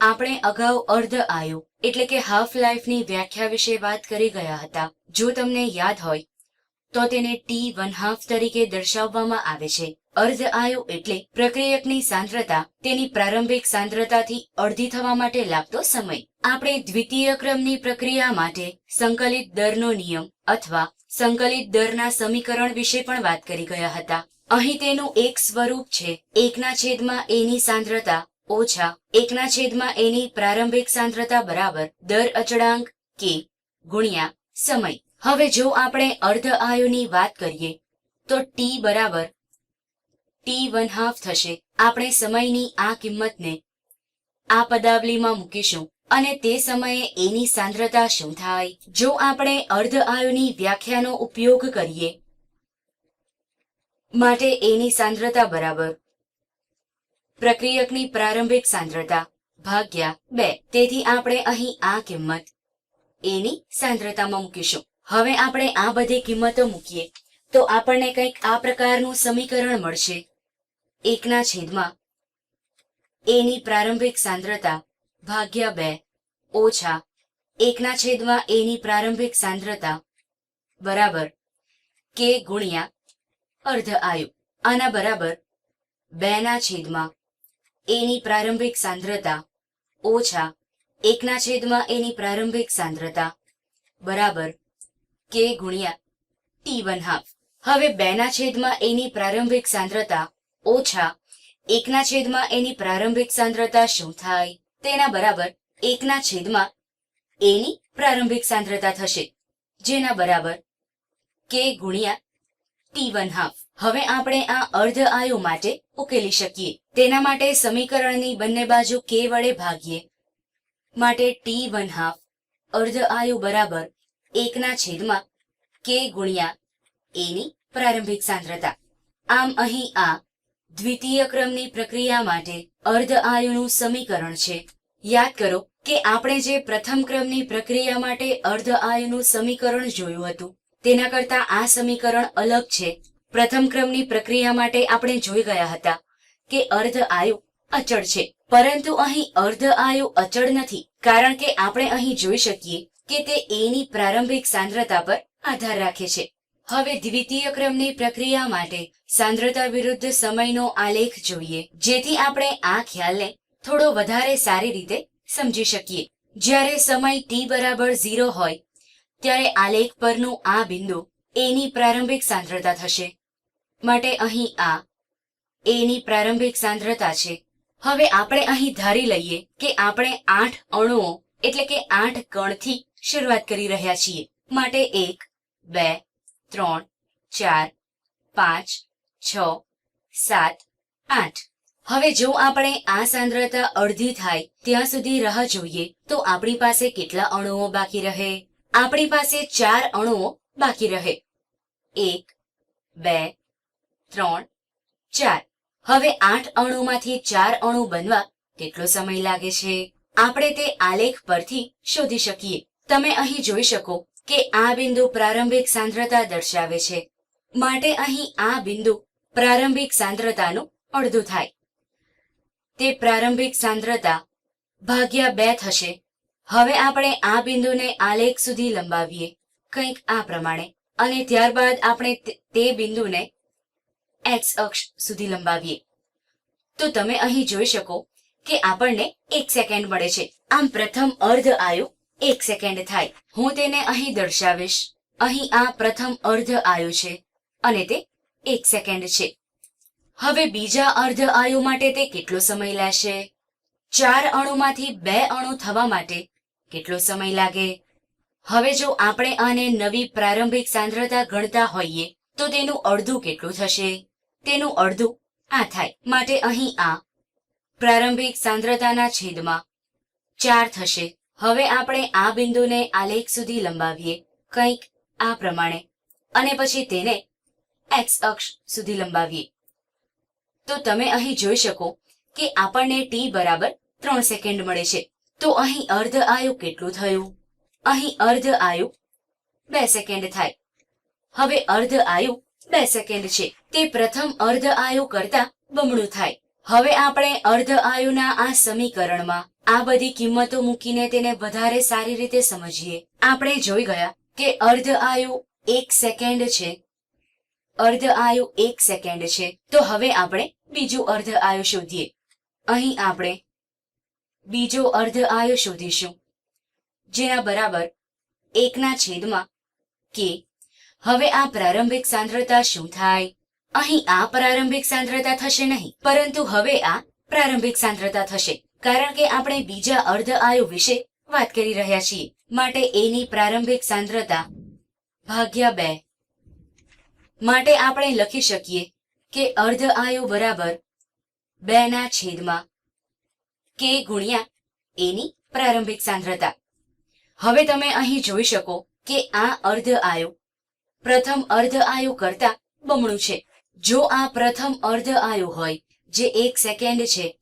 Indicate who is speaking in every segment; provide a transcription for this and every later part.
Speaker 1: આપણે અગાઉ અર્ધ આયુ, એટલે કે હાફ લાઈફની વ્યાખ્યા વિશે વાત કરી ગયા હતા. જો તમને યાદ હોય, તો તેને ટી વન હાફ તરીકે દર્શાવવામાં આવે છે. અર્ધ આયુ એટલે પ્રક્રિયકની સાંદ્રતા, તેની પ્રારંભિક સાંદ્રતાથી અડધી થવા માટે લાગતો સમય. આપણે દ્વિતીય ક્રમની પ્રક્રિયા માટે સંકલિત દરનો નિયમ અથવા સંકલિત દરના સમીકરણ વિશે પણ વાત કરી ગયા હતા. અહીં તેનું એક સ્વરૂપ છે. એકના છેદમાં એની સાંદ્રતા ઓછા એકના છેદમાં એની પ્રારંભિક સાંદ્રતા બરાબર દર અચળાંક કે ગુણ્યા સમય. હવે જો આપણે અર્ધ આયુની વાત કરીએ, તો ટી બરાબર ટી વન હાફ થશે. આપણે સમયની આ કિંમતને આ પદાવલીમાં મૂકીશું અને તે સમયે એની સાંદ્રતા શું થાય? જો આપણે અર્ધ આયુની વ્યાખ્યાનો ઉપયોગ કરીએ, માટે એની સાંદ્રતા બરાબર પ્રક્રિયકની પ્રારંભિક સાંદ્રતા, ભાગ્યા બે. તેથી આપણે અહીં આ કિંમત, એની સાંદ્રતામાં મૂકીશું. હવે આપણે આ બધી કિંમતો મૂકીએ. તો આપણને કંઈક આ પ્રકારનું સમીકરણ મળશે. એકના છેદમાં, એની પ્રારંભિક સાંદ્રતા, ભાગ્યા બે. ઓછા, એકના છેદમાં એની પ્રારંભિક સાંદ્રતા, બરાબર, કે ગુણ્યા અર્ધ આયુ. આના બરાબર, બેના છેદમાં એની પ્રારંભિક સાંદ્રતા ઓછા એકના છેદમાં એની પ્રારંભિક સાંદ્રતા બરાબર કે ગુણ્યા ટી વન હાફ. હવે બેના છેદમાં એની પ્રારંભિક સાંદ્રતા ઓછા એકના છેદમાં એની પ્રારંભિક સાંદ્રતા શું થાય? તેના બરાબર એકના છેદમાં એની પ્રારંભિક સાંદ્રતા થશે. જેના બરાબર કે ગુણ્યા ટી વન હાફ હવે આપણે આ અર્ધ આયુ માટે ઉકેલી શકીએ. તેના માટે સમીકરણની બંને બાજુ કે વડે ભાગીએ. માટે ટી વન હાફ અર્ધ આયુ બરાબર એકના છેદમાં કે ગુણ્યા એની પ્રારંભિક સાંદ્રતા. આમ અહીં આ દ્વિતીય ક્રમની પ્રક્રિયા માટે અર્ધ આયુનું સમીકરણ છે. યાદ કરો કે આપણે જે પ્રથમ ક્રમની પ્રક્રિયા માટે અર્ધ આયુનું સમીકરણ જોયું હતું તેના કરતા આ સમીકરણ અલગ છે. પ્રથમ ક્રમની પ્રક્રિયા માટે આપણે જોઈ ગયા હતા કે અર્ધ આયુ અચળ છે. પરંતુ અહીં અર્ધ આયુ અચળ નથી, કારણ કે આપણે અહીં જોઈ શકીએ કે તે એની પ્રારંભિક સાંદ્રતા પર આધાર રાખે છે. હવે દ્વિતીય ક્રમની પ્રક્રિયા માટે સાંદ્રતા વિરુદ્ધ સમયનો આલેખ જોઈએ, જેથી આપણે આ ખ્યાલને થોડો વધારે સારી રીતે સમજી શકીએ. જ્યારે સમય ટી બરાબર ઝીરો હોય ત્યારે આલેખ પરનું આ બિંદુ એની પ્રારંભિક સાંદ્રતા થશે. માટે અહીં આ એની પ્રારંભિક સાંદ્રતા છે. હવે આપણે અહીં ધારી લઈએ કે આપણે આઠ અણુઓ એટલે કે આઠ કણથી શરૂઆત કરી રહ્યા છીએ. માટે એક, બે, ત્રણ, ચાર, પાંચ, છ, સાત, આઠ. હવે જો આપણે આ સાંદ્રતા અડધી થાય ત્યાં સુધી રાહ જોઈએ તો આપણી પાસે કેટલા અણુઓ બાકી રહે? આપણી પાસે ચાર અણુઓ બાકી રહે. એક, બે, ત્રણ, ચાર. હવે આઠ અણુમાંથી ચાર અણુ બનવા કેટલો સમય લાગે છે? આપણે તે આલેખ પરથી શોધી શકીએ. તમે અહીં જોઈ શકો કે આ બિંદુ પ્રારંભિક સાંદ્રતા દર્શાવે છે. માટે અહીં આ બિંદુ પ્રારંભિક સાંદ્રતાનું અડધું થાય. તે પ્રારંભિક સાંદ્રતા ભાગ્યા બે થશે. હવે આપણે આ બિંદુને આલેખ સુધી લંબાવીએ, કંઈક આ પ્રમાણે, અને ત્યારબાદ આપણે તે- બિંદુને એક્સ અક્ષ સુધી લંબાવીએ. તો તમે અહીં જોઈ શકો કે આપણને એક સેકન્ડ મળે છે. આમ પ્રથમ અર્ધ આયુ એક સેકન્ડ થાય. હું તેને અહીં દર્શાવીશ. અહીં આ પ્રથમ અર્ધ આયુ છે, અને તે એક સેકન્ડ છે. હવે બીજા અર્ધ આયુ માટે તે કેટલો સમય લેશે? ચાર અણુમાંથી બે અણુ થવા માટે કેટલો સમય લાગે? હવે જો આપણે આને નવી પ્રારંભિક સાંદ્રતા ગણતા હોઈએ, તો તેનું અડધું કેટલું થશે? તેનું અડધું આ થાય. માટે અહીં આ પ્રારંભિક સાંદ્રતાના છેદમાં ચાર થશે. હવે આપણે આ બિંદુને આલેખ સુધી લંબાવીએ, કંઈક આ પ્રમાણે. અને પછી તેને એક્સ અક્ષ સુધી લંબાવીએ. તો તમે અહીં જોઈ શકો કે આપણને ટી બરાબર ત્રણ સેકન્ડ મળે છે. તો અહીં અર્ધ આયુ કેટલું થયું? અહીં અર્ધ આયુ બે સેકન્ડ થાય. હવે અર્ધ આયુ બે સેકન્ડ છે. તે પ્રથમ અર્ધ આયુ કરતા બમણું થાય. હવે આપણે અર્ધ આયુના આ સમીકરણમાં આ બધી કિંમતો મૂકીને તેને વધારે સારી રીતે સમજીએ. આપણે જોઈ ગયા કે અર્ધ આયુ એક સેકન્ડ છે. અર્ધ આયુ એક સેકન્ડ છે. તો હવે આપણે બીજું અર્ધ આયુ શોધીએ. અહીં આપણે બીજો અર્ધ આયો શોધીશું. જેના બરાબર એકના છેદમાં કે હવે આ પ્રારંભિક સાંદ્રતા શું થાય? અહીં આ પ્રારંભિક સાંદ્રતા થશે નહીં, પરંતુ હવે આ પ્રારંભિક સાંદ્રતા થશે, કારણ કે આપણે બીજા અર્ધ આયુ વિશે વાત કરી રહ્યા છીએ. માટે એની પ્રારંભિક સાંદ્રતા ભાગ્યા બે. માટે આપણે લખી શકીએ કે અર્ધ આયુ બરાબર બે ના છેદમાં કે ગુણ્યા એની પ્રારંભિક સાંદ્રતા. હવે તમે અહીં જોઈ શકો કે આ અર્ધ આયુ પ્રથમ અર્ધ આયુ કરતા બમણું છે. જો આ પ્રથમ અર્ધ આયુ હોય, જે એક સેકન્ડ છે,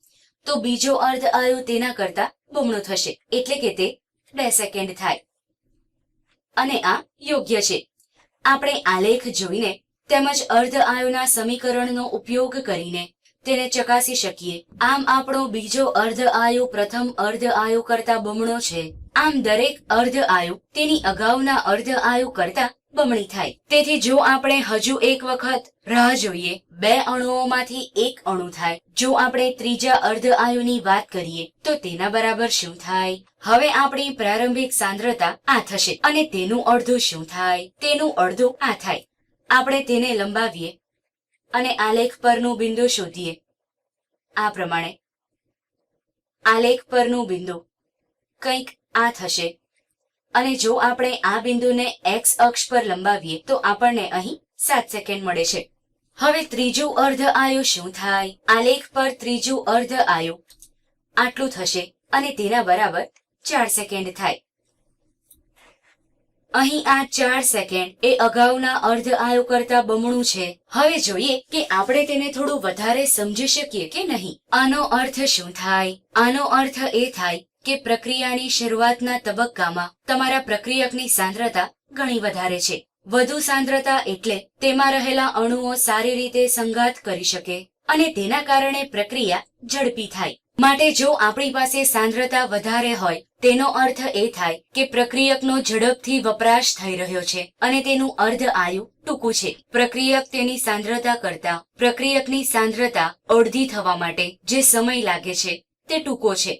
Speaker 1: તો બીજો અર્ધ આયુ તેના કરતા બમણું થશે. એટલે કે તે બે સેકન્ડ થાય. અને આ યોગ્ય છે. આપણે આલેખ જોઈને તેમજ અર્ધ આયુના સમીકરણનો ઉપયોગ કરીને તેને ચકાસી શકીએ. આમ આપણો બીજો અર્ધ આયુ પ્રથમ અર્ધ આયુ કરતા બમણો છે. આમ દરેક અર્ધ આયુ તેની અગાઉના અર્ધ આયુ કરતા બમણી થાય. તેથી જો આપણે હજુ એક વખત રાહ જોઈએ, બે અણુઓમાંથી એક અણુ થાય. જો આપણે ત્રીજા અર્ધ આયુની વાત કરીએ, તો તેના બરાબર શું થાય? હવે આપણી પ્રારંભિક સાંદ્રતા આ થશે. અને તેનું અડધું શું થાય? તેનું અડધું આ થાય. આપણે તેને લંબાવીએ. અને આલેખ પરનું બિંદુ શોધીએ. આ પ્રમાણે આલેખ પરનું બિંદુ કંઈક આ થશે. અને જો આપણે આ બિંદુને એક્સ અક્ષ પર લંબાવીએ, તો આપણને અહીં સાત સેકન્ડ મળે છે. હવે ત્રીજું અર્ધ આયુ શું થાય? આલેખ પર ત્રીજું અર્ધ આયુ આટલું થશે અને તેના બરાબર ચાર સેકન્ડ થાય. અહીં આ ચાર સેકન્ડ એ અગાઉના અર્ધ આયો કરતા બમણું છે. હવે જોઈએ કે આપણે તેને થોડું વધારે સમજી શકીએ કે નહીં. આનો અર્થ શું થાય? આનો અર્થ એ થાય કે પ્રક્રિયાની શરૂઆતના તબક્કામાં તમારા પ્રક્રિયકની સાંદ્રતા ઘણી વધારે છે. વધુ સાંદ્રતા એટલે તેમાં રહેલા અણુઓ સારી રીતે સંઘાત કરી શકે અને તેના કારણે પ્રક્રિયા ઝડપી થાય. માટે જો આપણી પાસે સાંદ્રતા વધારે હોય, તેનો અર્થ એ થાય કે પ્રક્રિયકનો ઝડપથી વપરાશ થઈ રહ્યો છે અને તેનું અર્ધ આયુ ટૂંકું છે. પ્રક્રિયક તેની સાંદ્રતા કરતા પ્રક્રિયકની સાંદ્રતા અડધી થવા માટે જે સમય લાગે છે, તે ટૂંકો છે.